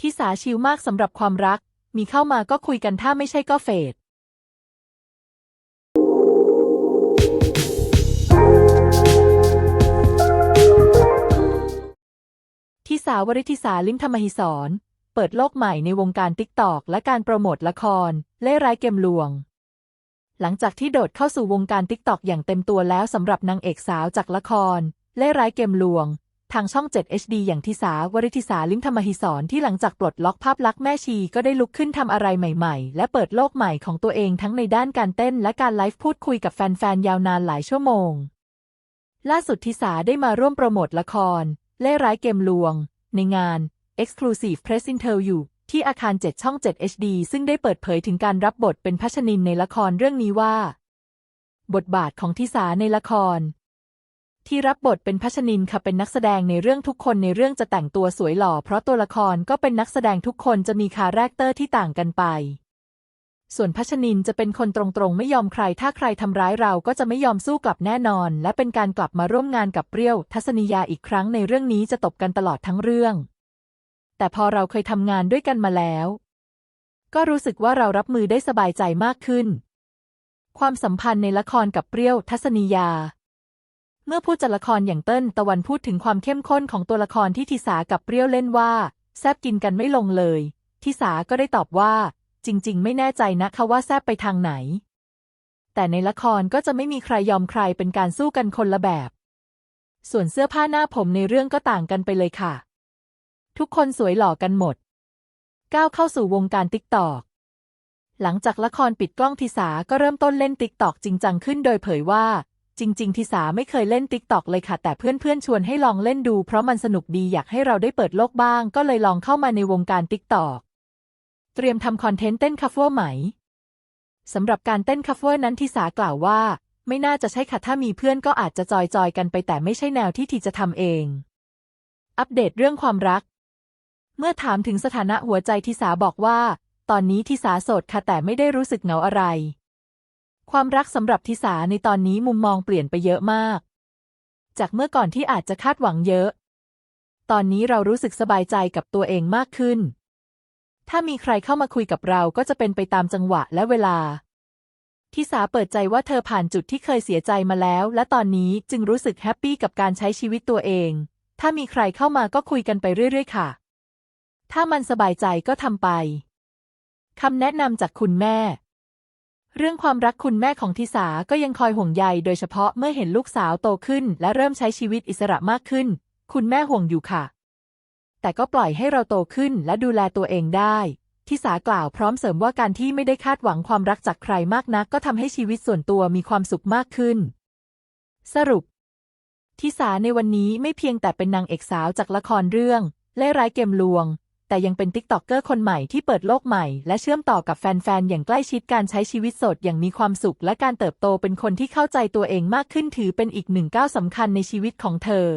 ที่สาชิลมากสำหรับความรัก มีเข้ามาก็คุยกันถ้าไม่ใช่ก็เฟดทิสาวริทิสาลิมธรรมหิสรเปิดโลกใหม่ในวงการติ๊กตอกและการโปรโมทละคร เล่ร้ายเกมลวง หลังจากที่โดดเข้าสู่วงการติ๊กตอกอย่างเต็มตัวแล้วสำหรับนางเอกสาวจากละคร เล่ร้ายเกมลวง ทางช่อง 7 HD อย่างทิสาวริทิสาลิมธรรมหิสรที่หลังจากปลดล็อกภาพลักษณ์แม่ชีก็ได้ลุกขึ้นทำอะไรใหม่ๆ และเปิดโลกใหม่ของตัวเองทั้งในด้านการเต้นและการไลฟ์พูดคุยกับแฟนๆ ยาวนานหลายชั่วโมง ล่าสุดทิสาได้มาร่วมโปรโมทละคร เล่ร้ายเกมลวง ในงาน Exclusive Press Interview ที่อาคาร 7 ช่อง 7 HD ซึ่งได้เปิดเผยถึงการรับบทเป็นพัชนินในละครเรื่องนี้ว่า บทบาทของทิสาในละคร ที่รับบทเป็นพัชนินค่ะเป็นนักแสดงในเรื่องทุกคนในเรื่องจะแต่งตัวสวยหล่อ เพราะตัวละครก็เป็นนักแสดงทุกคนจะมีคาแรคเตอร์ที่ต่างกันไป ส่วนพัชนินจะเป็นคนตรงๆ ไม่ยอมใคร ถ้าใครทำร้ายเราก็จะไม่ยอมสู้กลับแน่นอน และเป็นการกลับมาร่วมงานกับเปรี้ยว ทัศนียาอีกครั้งในเรื่องนี้จะตบกันตลอดทั้งเรื่อง แต่พอเราเคยทำงานด้วยกันมาแล้ว ก็รู้สึกว่าเรารับมือได้สบายใจมากขึ้น ความสัมพันธ์ในละครกับเปรี้ยว ทัศนียา เมื่อผู้จัดละครอย่างเติ้ลตะวันพูดถึงความเข้มข้นของตัวละครที่ทิสากับเปรี้ยวเล่นว่า แซบกินกันไม่ลงเลย ทิสาก็ได้ตอบว่า จริง ๆ ไม่แน่ใจนะคะว่าแซบไปทางไหน แต่ในละครก็จะไม่มีใครยอมใครเป็นการสู้กันคนละแบบ ส่วนเสื้อผ้าหน้าผมในเรื่องก็ต่างกันไปเลยค่ะ ทุกคนสวยหล่อกันหมด ก้าวเข้าสู่วงการติ๊กตอกหลังจากละครปิดกล้องทิสาก็เริ่มต้นเล่นติ๊กตอกจริงจังขึ้นโดยเผยว่า จริง ๆ ทิสาไม่เคยเล่นติ๊กตอกเลยค่ะ แต่เพื่อนๆ ชวนให้ลองเล่นดู เพราะมันสนุกดีอยากให้เราได้เปิดโลกบ้าง ก็เลยลองเข้ามาในวงการติ๊กตอกเตรียมทำคอนเทนต์เต้นคัฟเวอร์ไหมสำหรับการเต้นคัฟเวอร์นั้นทิสากล่าวว่า ไม่น่าจะใช่ค่ะถ้ามีเพื่อนก็อาจจะจอยๆกันไปแต่ไม่ใช่แนวที่ทีจะทำเอง อัปเดตเรื่องความรัก เมื่อถามถึงสถานะหัวใจทิสาบอกว่า ตอนนี้ทิสาโสดค่ะแต่ไม่ได้รู้สึกเหงาอะไร ความรักสำหรับทิสาในตอนนี้มุมมองเปลี่ยนไปเยอะมาก จากเมื่อก่อนที่อาจจะคาดหวังเยอะ ตอนนี้เรารู้สึกสบายใจกับตัวเองมากขึ้น ถ้ามีใครเข้ามาคุยกับเราก็จะเป็นไปตามจังหวะและเวลา ทิสาเปิดใจว่าเธอผ่านจุดที่เคยเสียใจมาแล้ว และตอนนี้จึงรู้สึกแฮปปี้กับการใช้ชีวิตตัวเอง ถ้ามีใครเข้ามาก็คุยกันไปเรื่อย ๆ ค่ะ ถ้ามันสบายใจก็ทำไปคำแนะนำจากคุณแม่ เรื่องความรักคุณแม่ของทิสาก็ยังคอยห่วงใยโดยเฉพาะเมื่อเห็นลูกสาวโตขึ้น และเริ่มใช้ชีวิตอิสระมากขึ้น คุณแม่ห่วงอยู่ค่ะ แต่ก็ปล่อยให้เราโตขึ้นและดูแลตัวเองได้ทิสากล่าวพร้อมเสริมว่าการที่ไม่ได้คาดหวังความรักจากใครมากนัก ก็ทำให้ชีวิตส่วนตัวมีความสุขมากขึ้น สรุป ทิสาในวันนี้ไม่เพียงแต่เป็นนางเอกสาวจากละครเรื่อง เล่ร้ายเกมลวง แต่ยังเป็นติ๊กต็อกเกอร์คนใหม่ที่เปิดโลกใหม่ และเชื่อมต่อกับแฟน ๆ อย่างใกล้ชิดการใช้ชีวิตสดอย่างมีความสุข และการเติบโตเป็นคนที่เข้าใจตัวเองมากขึ้นถือเป็นอีกหนึ่งก้าวสำคัญในชีวิตของเธอ